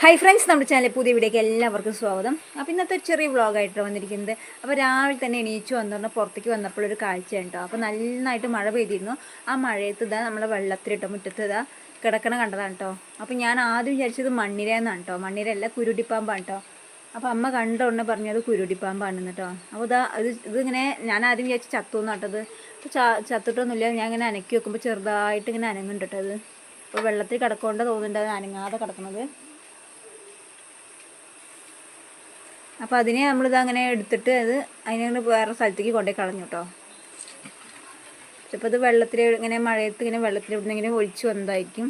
Hi friends നമ്മുടെ ചാനലിൽ പുതിയ വീഡിയോക്ക് എല്ലാവർക്കും സ്വാഗതം. അപ്പോൾ ഇന്നത്തെ ഒരു ചെറിയ വ്ളോഗായിട്ട് വന്നിരിക്കുന്നത്. അപ്പോൾ രാവിലെ തന്നെ എണീച്ചു വന്നു പറഞ്ഞാൽ പുറത്തേക്ക് വന്നപ്പോൾ ഒരു കാഴ്ച ഉണ്ടോ അപ്പോൾ നന്നായിട്ട് മഴ പെയ്തിരുന്നു. ആ മഴയത്ത് ഇതാ നമ്മളെ വെള്ളത്തിലിട്ടോ മുറ്റത്ത് ഇതാ കിടക്കണ കണ്ടതാണ് കേട്ടോ. അപ്പോൾ ഞാൻ ആദ്യം വിചാരിച്ചത് മണ്ണിരയെന്നാണ് കേട്ടോ. മണ്ണിരയല്ല കുരുടിപ്പാമ്പാണ് കേട്ടോ. അപ്പോൾ അമ്മ കണ്ട ഉടനെ പറഞ്ഞു അത് കുരുടിപ്പാമ്പാണെന്ന് കേട്ടോ. അപ്പോൾ ഇതാ ഇത് ഇതിങ്ങനെ ഞാൻ ആദ്യം വിചാരിച്ച് ചത്തു നട്ടത് അപ്പോൾ ചത്തിട്ടൊന്നുമില്ല. ഞാൻ ഇങ്ങനെ അനക്കി വെക്കുമ്പോൾ ചെറുതായിട്ട് ഇങ്ങനെ അനങ്ങുന്നുണ്ട് കേട്ടോ അത് അപ്പോൾ വെള്ളത്തിൽ കിടക്കൊണ്ട് തോന്നുന്നുണ്ട് അത് അനങ്ങാതെ കിടക്കുന്നത് അപ്പോൾ അതിനെ നമ്മൾ നമ്മളിത് അങ്ങനെ എടുത്തിട്ട് അത് അതിനെ വേറെ സ്ഥലത്തേക്ക് കൊണ്ടുപോയി കളഞ്ഞു കേട്ടോ ചിലപ്പോൾ അത് വെള്ളത്തിൽ ഇങ്ങനെ മഴയത്ത് ഇങ്ങനെ വെള്ളത്തിൽ ഇവിടുന്ന് ഇങ്ങനെ ഒഴിച്ചു വന്നതായിരിക്കും.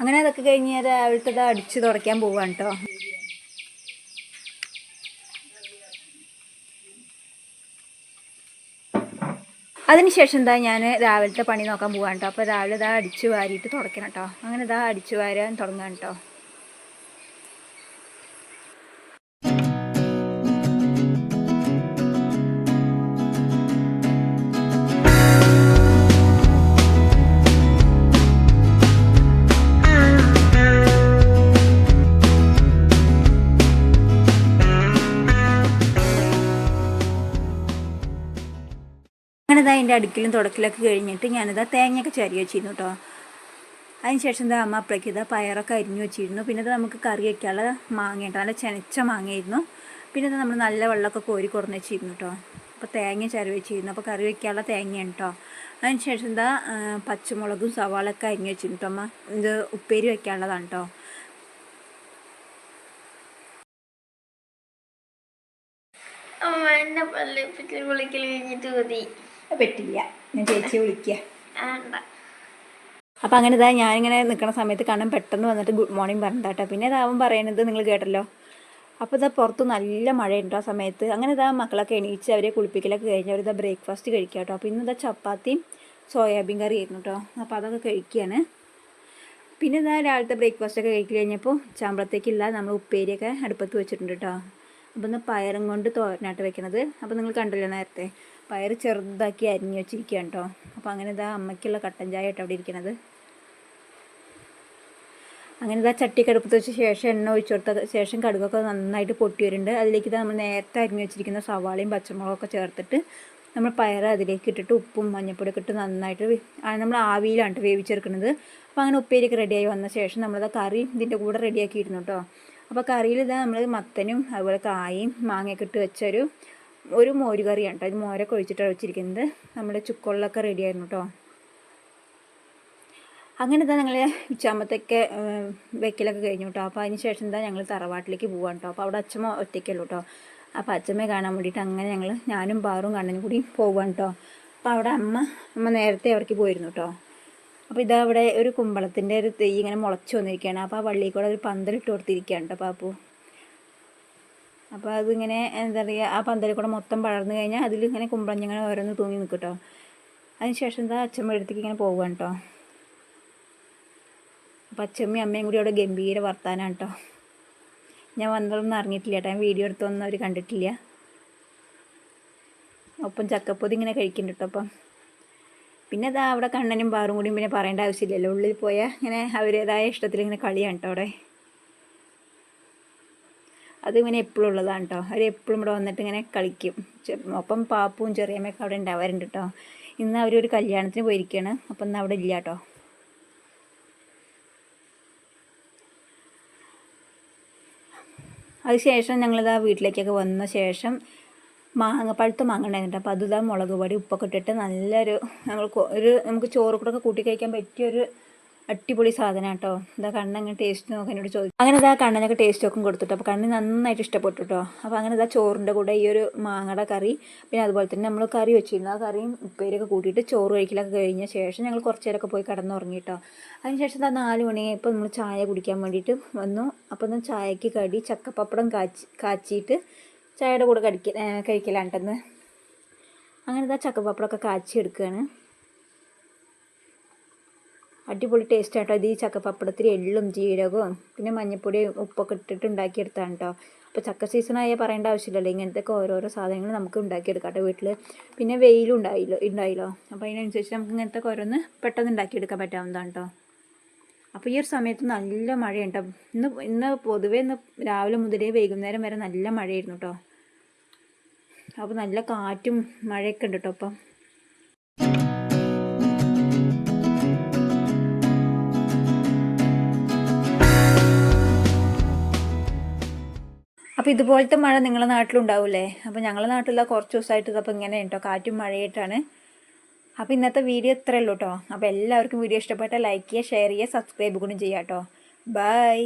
അങ്ങനെ അതൊക്കെ കഴിഞ്ഞ് രാവിലത്തെ ഇത് അടിച്ച് തുടയ്ക്കാൻ പോവാണ് കേട്ടോ അതിനുശേഷം എന്താ ഞാൻ രാവിലത്തെ പണി നോക്കാൻ പോവാണ് കേട്ടോ അപ്പോൾ രാവിലെ ഇതാ അടിച്ച് വാരിയിട്ട് തുടയ്ക്കണം കേട്ടോ അങ്ങനെ ഇതാ അടിച്ച് വാരാൻ തുടങ്ങാൻ കേട്ടോ അങ്ങനെ അതിന്റെ എന്റെ തുടക്കിലൊക്കെ കഴിഞ്ഞിട്ട് ഞാനിതാ തേങ്ങയൊക്കെ ചരി വെച്ചിരുന്നു കേട്ടോ അതിനുശേഷം എന്താ അമ്മ അപ്പഴേക്ക് ഇതാ പയറൊക്കെ അരിഞ്ഞു വെച്ചിരുന്നു. പിന്നെ ഇത് നമുക്ക് കറി വയ്ക്കാനുള്ള മാങ്ങ കേട്ടോ നല്ല ചെനച്ച മാങ്ങയായിരുന്നു. പിന്നെ ഇത് നമ്മൾ നല്ല വെള്ളമൊക്കെ കോരി കുറഞ്ഞ് വെച്ചിരുന്നു കേട്ടോ അപ്പോൾ തേങ്ങ ചരി വെച്ചിരുന്നു. അപ്പോൾ കറി വയ്ക്കാനുള്ള തേങ്ങയാണ് കേട്ടോ അതിനുശേഷം എന്താ പച്ചമുളകും സവാളൊക്കെ അരിഞ്ഞു വെച്ചിരുന്നു കേട്ടോ അമ്മ. ഇത് ഉപ്പേരി വയ്ക്കാനുള്ളതാണ് കേട്ടോ അമ്മ എന്നെ പല്ലിപ്പിക്കൽ വിളിക്കൽ കഴിഞ്ഞിട്ട് മതി. പറ്റില്ല. ഞാൻ ചേച്ചിയെ വിളിക്കുക അപ്പൊ അങ്ങനെ ഇതാ ഞാനിങ്ങനെ നിൽക്കുന്ന സമയത്ത് കാണാൻ പെട്ടെന്ന് വന്നിട്ട് ഗുഡ് മോർണിംഗ് പറഞ്ഞിട്ടാട്ടോ. പിന്നെ ഇതാവൻ പറയണത് നിങ്ങൾ കേട്ടല്ലോ. അപ്പോൾ ഇതാ പുറത്ത് നല്ല മഴയുണ്ട് ആ സമയത്ത്. അങ്ങനെ ഇതാ മക്കളൊക്കെ എണീച്ച് അവരെ കുളിപ്പിക്കലൊക്കെ കഴിഞ്ഞ് അവരിതാ ബ്രേക്ക്ഫാസ്റ്റ് കഴിക്കുക കേട്ടോ അപ്പോൾ ഇന്നിതാ ചപ്പാത്തിയും സോയാബീൻ കറി ആയിരുന്നു കേട്ടോ അപ്പോൾ അതൊക്കെ കഴിക്കുകയാണ് പിന്നെ ഇതാ രാവിലത്തെ ബ്രേക്ക്ഫാസ്റ്റ് ഒക്കെ കഴിക്കൽ കഴിഞ്ഞപ്പോൾ ചാമ്പളത്തേക്കില്ല നമ്മൾ ഉപ്പേരിയൊക്കെ അടുപ്പത്ത് വെച്ചിട്ടുണ്ട് കേട്ടോ അപ്പോൾ ഇന്ന് പയറും കൊണ്ട് തോരനായിട്ട് വെക്കണത്. അപ്പോൾ നിങ്ങൾ കണ്ടല്ലോ നേരത്തെ. പയർ ചെറുതാക്കി അരിഞ്ഞു വെച്ചിരിക്കുകയാണ് കേട്ടോ. അപ്പോൾ അങ്ങനെ ഇതാ അമ്മയ്ക്കുള്ള കട്ടൻ ചായ ആയിട്ട് അവിടെ ഇരിക്കണത്. അങ്ങനെ ഇതാ ചട്ടിക്കടുപ്പത്ത് വെച്ച ശേഷം എണ്ണ ഒഴിച്ചു കൊടുത്ത ശേഷം കടുകൊക്കെ നന്നായിട്ട് പൊട്ടി വരുന്നുണ്ട്. അതിലേക്ക് ഇതാ നമ്മൾ നേരത്തെ അരിഞ്ഞു വെച്ചിരിക്കുന്ന സവാളയും പച്ചമുളകൊക്കെ ചേർത്തിട്ട് നമ്മൾ പയർ അതിലേക്ക് ഇട്ടിട്ട് ഉപ്പും മഞ്ഞപ്പൊടിയൊക്കെ ഇട്ട് നന്നായിട്ട് നമ്മൾ ആവിയിലാണ് വേവിച്ചെടുക്കുന്നത് അപ്പോൾ അങ്ങനെ ഉപ്പേരിയൊക്കെ റെഡിയായി വന്ന ശേഷം നമ്മളിതാ കറി ഇതിന്റെ കൂടെ റെഡിയാക്കിയിരുന്നു കേട്ടോ. അപ്പോൾ കറിയിൽ ഇതാ നമ്മൾ മത്തനും അതുപോലെ കായും മാങ്ങയൊക്കെ ഇട്ട് വെച്ചൊരു ഒരു മോര് കറിയാണ് കേട്ടോ. ഇത് മോരൊക്കെ ഒഴിച്ചിട്ടാണ് വെച്ചിരിക്കുന്നത്. നമ്മുടെ ചുക്കൊള്ളൊക്കെ റെഡിയായിരുന്നു കേട്ടോ. അങ്ങനെ എന്താ ഞങ്ങൾ ഉച്ചാമ്പത്തൊക്കെ വെക്കലൊക്കെ കഴിഞ്ഞു കേട്ടോ. അപ്പോൾ അതിന് ശേഷം എന്താ ഞങ്ങൾ തറവാട്ടിലേക്ക് പോവാൻ കേട്ടോ. അപ്പോൾ അവിടെ അച്ഛമ്മ ഒറ്റയ്ക്കല്ലോ കേട്ടോ. അപ്പോൾ അച്ഛമ്മയെ കാണാൻ വേണ്ടിയിട്ട് അങ്ങനെ ഞങ്ങൾ ഞാനും ബാറും കണ്ണനും കൂടി പോവാൻ കേട്ടോ. അപ്പോൾ അവിടെ അമ്മ അമ്മ നേരത്തെ അവർക്ക് പോയിരുന്നു കേട്ടോ. അപ്പോൾ ഇതാ അവിടെ ഒരു കുമ്പളത്തിന്റെ ഒരു തെയ്യ് ഇങ്ങനെ മുളച്ച് വന്നിരിക്കുകയാണ്. അപ്പോൾ ആ വള്ളിയിൽ കൂടെ ഒരു പന്തലിട്ട് കൊടുത്തിരിക്കുകയാണ് കേട്ടോ പാപ്പു. അപ്പോൾ അതിങ്ങനെ എന്താ പറയുക ആ പന്തലിൽ കൂടെ മൊത്തം പടർന്നു കഴിഞ്ഞാൽ അതിലിങ്ങനെ കുമ്പളഞ്ഞങ്ങനെ ഓരോന്ന് തൂങ്ങി നിൽക്കും കേട്ടോ അതിന് ശേഷം എന്താ അച്ഛമ്മ അടുത്തേക്ക് ഇങ്ങനെ പോവുകയാണ് കേട്ടോ അപ്പം അച്ഛമ്മയും അമ്മയും കൂടി അവിടെ ഗംഭീര വർത്താനാണ് കേട്ടോ ഞാൻ വന്നതൊന്നും അറിഞ്ഞിട്ടില്ല കേട്ടോ ഞാൻ വീഡിയോ എടുത്തൊന്നും അവർ കണ്ടിട്ടില്ല. ഒപ്പം ചക്കപ്പൊതി ഇങ്ങനെ കഴിക്കുന്നുണ്ട് കേട്ടോ അപ്പം. പിന്നെ ഇതാ അവിടെ കണ്ണനും ബാറും കൂടിയും പിന്നെ പറയേണ്ട ആവശ്യമില്ലല്ലോ. ഉള്ളിൽ പോയാൽ ഇങ്ങനെ അവരേതായ ഇഷ്ടത്തിൽ ഇങ്ങനെ കളിയാണ് കേട്ടോ അവിടെ. അത് ഇങ്ങനെ എപ്പോഴും ഉള്ളതാണ് കേട്ടോ അവർ എപ്പോഴും ഇവിടെ വന്നിട്ട് ഇങ്ങനെ കളിക്കും. ഒപ്പം പാപ്പും ചെറിയമ്മയൊക്കെ അവിടെ ഉണ്ടാവാറുണ്ട് കേട്ടോ ഇന്ന് അവരൊരു കല്യാണത്തിന് പോയിരിക്കുകയാണ് അപ്പം ഇന്ന് അവിടെ ഇല്ല കേട്ടോ അതിനുശേഷം ഞങ്ങളിതാ വീട്ടിലേക്കൊക്കെ വന്ന ശേഷം മാങ്ങ പഴുത്ത മാങ്ങ ഉണ്ടായിരുന്നു അപ്പോൾ അതുതാ മുളക് പൊടി ഉപ്പൊക്കെ ഇട്ടിട്ട് നല്ലൊരു നമ്മൾ ഒരു നമുക്ക് ചോറ് കൂടെ ഒക്കെ കൂട്ടി കഴിക്കാൻ പറ്റിയൊരു അടിപൊളി സാധനം കേട്ടോ ഇതാ കണ്ണങ്ങനെ ടേസ്റ്റ് നോക്കാൻ എന്നോട് ചോദിച്ചു അങ്ങനെ ഇതാ കണ്ണനൊക്കെ ടേസ്റ്റ് ഒക്കെ കൊടുത്തിട്ടോ അപ്പോൾ കണ്ണിന് നന്നായിട്ട് ഇഷ്ടപ്പെട്ടു കേട്ടോ അപ്പോൾ അങ്ങനെ ഇതാ ചോറിന്റെ കൂടെ ഈ ഒരു മാങ്ങയുടെ കറി പിന്നെ അതുപോലെ തന്നെ നമ്മൾ കറി വെച്ചിരുന്നു. ആ കറിയും ഉപ്പേരൊക്കെ കൂട്ടിയിട്ട് ചോറ് കഴിക്കലൊക്കെ കഴിഞ്ഞ ശേഷം ഞങ്ങൾ കുറച്ച് നേരമൊക്കെ പോയി കിടന്നുറങ്ങി കേട്ടോ അതിനുശേഷം ഇതാ നാല് മണിയായപ്പോൾ നമ്മൾ ചായ കുടിക്കാൻ വേണ്ടിയിട്ട് വന്നു. അപ്പോൾ ഒന്ന് ചായക്ക് കടി ചക്കപ്പപ്പടം കാച്ചി കാച്ചിയിട്ട് ചായയുടെ കൂടെ കടിക്ക കഴിക്കലാണ്ടെന്ന് അങ്ങനെ ഇതാ ചക്കപ്പപ്പടമൊക്കെ കാച്ചി എടുക്കുകയാണ് അടിപൊളി ടേസ്റ്റ് ആട്ടോ. ഇത് ഈ ചക്കപ്പപ്പടത്തിൽ എള്ളും ജീരകവും പിന്നെ മഞ്ഞപ്പൊടിയും ഉപ്പൊക്കെ ഇട്ടിട്ട് ഉണ്ടാക്കിയെടുത്താണ് കേട്ടോ അപ്പോൾ ചക്ക സീസണായ പറയേണ്ട ആവശ്യമില്ലല്ലോ. ഇങ്ങനത്തെ ഓരോരോ സാധനങ്ങൾ നമുക്ക് ഉണ്ടാക്കിയെടുക്കാം കേട്ടോ വീട്ടിൽ പിന്നെ വെയിലും ഉണ്ടായില്ലോ ഉണ്ടായില്ലോ അപ്പോൾ അതിനനുസരിച്ച് നമുക്ക് ഇങ്ങനത്തെ ഓരോന്ന് പെട്ടെന്ന് ഉണ്ടാക്കിയെടുക്കാൻ പറ്റാവുന്നതാണ് കേട്ടോ അപ്പോൾ ഈ ഒരു സമയത്ത് നല്ല മഴയുണ്ട് ഇന്ന് ഇന്ന് പൊതുവേ ഇന്ന് രാവിലെ മുതലേ വൈകുന്നേരം വരെ നല്ല മഴയായിരുന്നു കേട്ടോ അപ്പോൾ നല്ല കാറ്റും മഴയൊക്കെ ഉണ്ട് കേട്ടോ അപ്പം അപ്പോൾ ഇതുപോലത്തെ മഴ നിങ്ങളുടെ നാട്ടിലുണ്ടാവില്ലേ അപ്പോൾ ഞങ്ങളുടെ നാട്ടിലുള്ള കുറച്ച് ദിവസമായിട്ട് ഇതപ്പോൾ ഇങ്ങനെ കേട്ടോ കാറ്റും മഴയായിട്ടാണ്. അപ്പോൾ ഇന്നത്തെ വീഡിയോ ഇത്രയേ ഉള്ളൂ കേട്ടോ അപ്പോൾ എല്ലാവർക്കും വീഡിയോ ഇഷ്ടപ്പെട്ട ലൈക്ക് ചെയ്യുക ഷെയർ ചെയ്യുക സബ്സ്ക്രൈബ് കൂടി ചെയ്യാം കേട്ടോ ബൈ